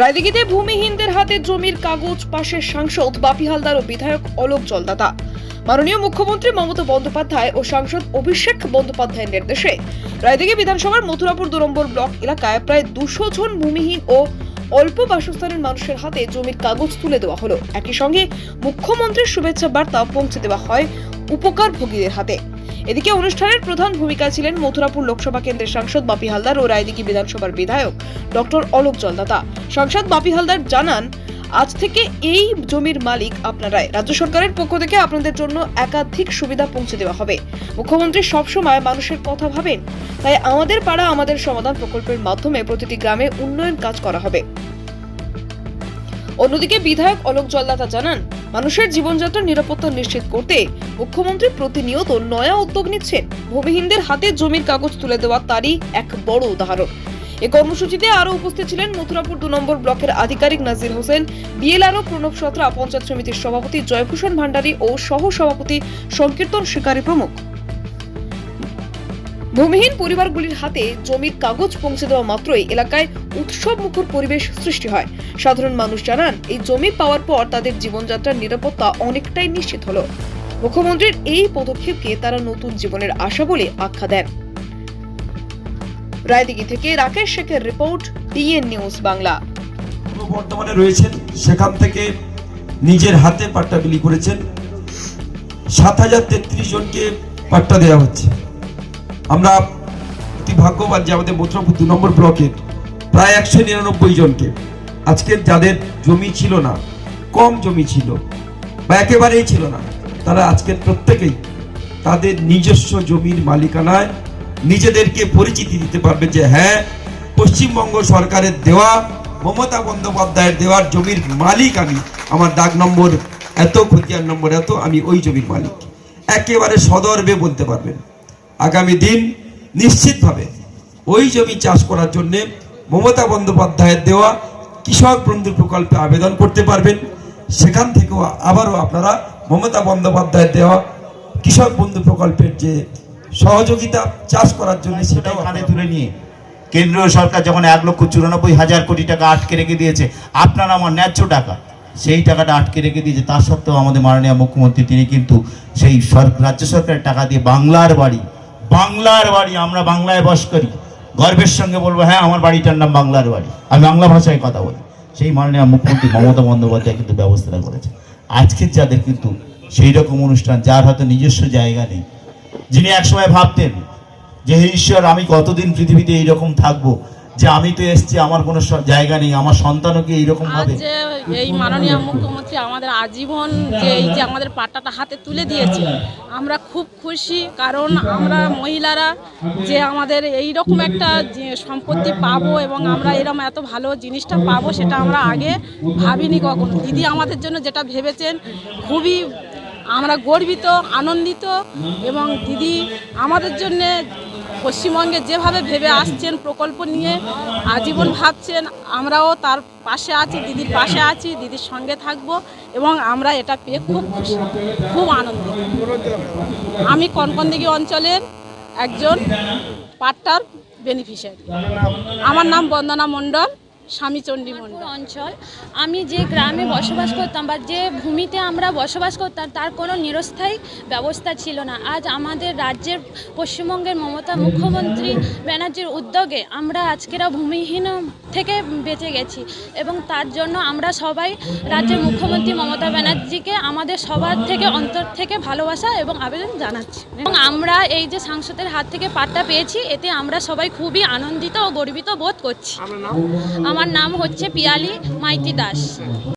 রায়দিঘিতে ভূমিহীনদের হাতে জমির কাগজ, পাশের সাংসদ, বাপি হালদার ও বিধায়ক অলোক জলদাতা। মাননীয় মুখ্যমন্ত্রী মমতা বন্দ্যোপাধ্যায় ও সাংসদ অভিষেক বন্দ্যোপাধ্যায়ের নির্দেশে রায়দিঘি বিধানসভার মথুরাপুর দু নম্বর ব্লক এলাকায় প্রায় দুশো জন ভূমিহীন ও অল্প বাসস্থানের মানুষের হাতে জমির কাগজ তুলে দেওয়া হলো। একই সঙ্গে মুখ্যমন্ত্রীর শুভেচ্ছা বার্তা পৌঁছে দেওয়া হয় উপকারভোগীদের হাতে। এদিকে অনুষ্ঠানের প্রধান ভূমিকা ছিলেন মথুরাপুর লোকসভা কেন্দ্রের সাংসদ বাপি হালদার ও রায়দিঘি বিধানসভার বিধায়ক ডক্টর অলোক জলদাতা। সাংসদ বাপি হালদার জানান, আজ থেকে এই জমির মালিক আপনারাই। রাজ্য সরকারের পক্ষ থেকে আপনাদের জন্য একাধিক সুবিধা পৌঁছে দেওয়া হবে। মুখ্যমন্ত্রী সবসময় মানুষের কথা ভাবেন। তাই আমাদের পাড়া আমাদের সমাধান প্রকল্পের মাধ্যমে প্রতিটি গ্রামে উন্নয়ন কাজ করা হবে। অন্যদিকে বিধায়ক অলোক জল্লাতা জানান, মানুষের জীবনযাত্রার নিরাপত্তা নিশ্চিত করতে মুখ্যমন্ত্রী প্রতিনিয়ত নয়া উদ্যোগ নিচ্ছেন। ভূমিহীনদের হাতে জমির কাগজ তুলে দেওয়া তারই এক বড় উদাহরণ। এ কর্মসূচিতে আরও উপস্থিত ছিলেন মথুরাপুর দু নম্বর ব্লকের আধিকারিক নাজির হোসেন, বিএলআরও প্রণব সত্রা, পঞ্চায়েত সমিতির সভাপতি জয়ভূষণ ভান্ডারী ও সহ সভাপতি সংকীর্তন শিকারী প্রমুখ। ভূমিহীন পরিবারগুলির হাতে জমির কাগজ পৌঁছে দেওয়া মাত্রই এলাকায় উৎসব মুখর পরিবেশ সৃষ্টি হয়। সাধারণ মানুষ জানান, এই জমি পাওয়ার পর তাদের জীবনযাত্রার নিরাপত্তা অনেকটাই নিশ্চিত হলো। মুখ্যমন্ত্রীর এই পদক্ষেপকে তারা নতুন জীবনের আশা বলে আখ্যা দেন। রায়দিঘি থেকে রাকেশ শেখের রিপোর্ট, ডিএন নিউজ বাংলা। পূর্ব বর্ধমানে রয়েছেন, সেখান থেকে নিজের হাতে পাট্টা বিলি করেছেন। সাত হাজার তেত্রিশ জনকে পাট্টা দেওয়া হচ্ছে। আমরা অতি ভাগ্যবান যে আমাদের মথুরাপুর দু নম্বর ব্লকের প্রায় একশো নিরানব্বই জনকে আজকে যাদের জমি ছিল না, কম জমি ছিল বা একেবারেই ছিল না, তারা আজকের প্রত্যেকেই তাদের নিজস্ব জমির মালিকানায় নিজেদেরকে পরিচিতি দিতে পারবে যে হ্যাঁ পশ্চিমবঙ্গ সরকারের দেওয়া, মমতা বন্দ্যোপাধ্যায়ের দেওয়ার জমির মালিক আমি। আমার ডাক নম্বর এত, খতিয়ান নম্বর এত, আমি ওই জমির মালিক। একেবারে সদর্বে বলতে পারবেন। আগামী দিন নিশ্চিতভাবে ওই জমি চাষ করার জন্য মমতা বন্দ্যোপাধ্যায়ের দেওয়া কৃষক বন্ধু প্রকল্পে আবেদন করতে পারবেন। সেখান থেকেও আবারও আপনারা মমতা বন্দ্যোপাধ্যায়ের দেওয়া কৃষক বন্ধু প্রকল্পের যে সহযোগিতা চাষ করার জন্য সেটাও আপনারা তুলে নিয়ে। কেন্দ্রীয় সরকার যখন এক লক্ষ চুরানব্বই হাজার কোটি টাকা আটকে রেখে দিয়েছে আপনার আমার ন্যায্য টাকা সেই টাকাটা আটকে রেখে দিয়েছে। তা সত্ত্বেও আমাদের মাননীয় মুখ্যমন্ত্রী তিনি কিন্তু সেই সর- রাজ্য সরকারের টাকা দিয়ে বাংলার বাড়ি বাংলার বাড়ি, আমরা বাংলায় বস করি। গর্বের সঙ্গে বলব হ্যাঁ আমার বাড়িটার নাম বাংলার বাড়ি। আমি বাংলা ভাষায় কথা বলি। সেই মাননীয় মুখ্যমন্ত্রী মমতা বন্দ্যোপাধ্যায় কিন্তু ব্যবস্থাটা করেছে আজকের যাদের কিন্তু সেই রকম অনুষ্ঠান, যার হয়তো নিজস্ব জায়গা নেই, যিনি একসময় ভাবতেন যে, হে ঈশ্বর, আমি কতদিন পৃথিবীতে এইরকম থাকব? যে আমি তো এসছি আমার কোনো জায়গা নেই আমার সন্তানও কি এইরকম যে এই মাননীয় মুখ্যমন্ত্রী আমাদের আজীবন যে এই যে আমাদের পাট্টাটা হাতে তুলে দিয়েছে আমরা খুব খুশি কারণ আমরা মহিলারা যে আমাদের এই রকম একটা সম্পত্তি পাবো এবং আমরা এরকম এত ভালো জিনিসটা পাবো সেটা আমরা আগে ভাবিনি কখনো। দিদি আমাদের জন্য যেটা ভেবেছেন খুবই আমরা গর্বিত আনন্দিত এবং দিদি আমাদের জন্যে পশ্চিমবঙ্গে যেভাবে ভেবে আসছেন, প্রকল্প নিয়ে আজীবন ভাবছেন, আমরাও তার পাশে আছি, দিদির পাশে আছি, দিদির সঙ্গে থাকব এবং আমরা এটা পেয়ে খুব খুশি, খুব আনন্দ আমি কনকনদিঘি অঞ্চলের একজন পাট্টার বেনিফিশিয়ারি। আমার নাম বন্দনা মণ্ডল। স্বামীচণ্ডী মন্ডল অঞ্চল। আমি যে গ্রামে বসবাস করতাম বা যে ভূমিতে আমরা বসবাস করতাম তার কোনো নিরস্থায়ী ব্যবস্থা ছিল না। আজ আমাদের রাজ্যের পশ্চিমবঙ্গের মমতা মুখ্যমন্ত্রী ব্যানার্জির উদ্যোগে আমরা আজকেরা ভূমিহীন থেকে বেঁচে গেছি। এবং তার জন্য আমরা সবাই রাজ্যের মুখ্যমন্ত্রী মমতা ব্যানার্জিকে আমাদের সবার থেকে অন্তর থেকে ভালোবাসা এবং আবেদন জানাচ্ছি। এবং আমরা এই যে সাংসদের হাত থেকে পাট্টা পেয়েছি এতে আমরা সবাই খুবই আনন্দিত ও গর্বিত বোধ করছি। আমার নাম হচ্ছে পিয়ালি মাইতি দাস।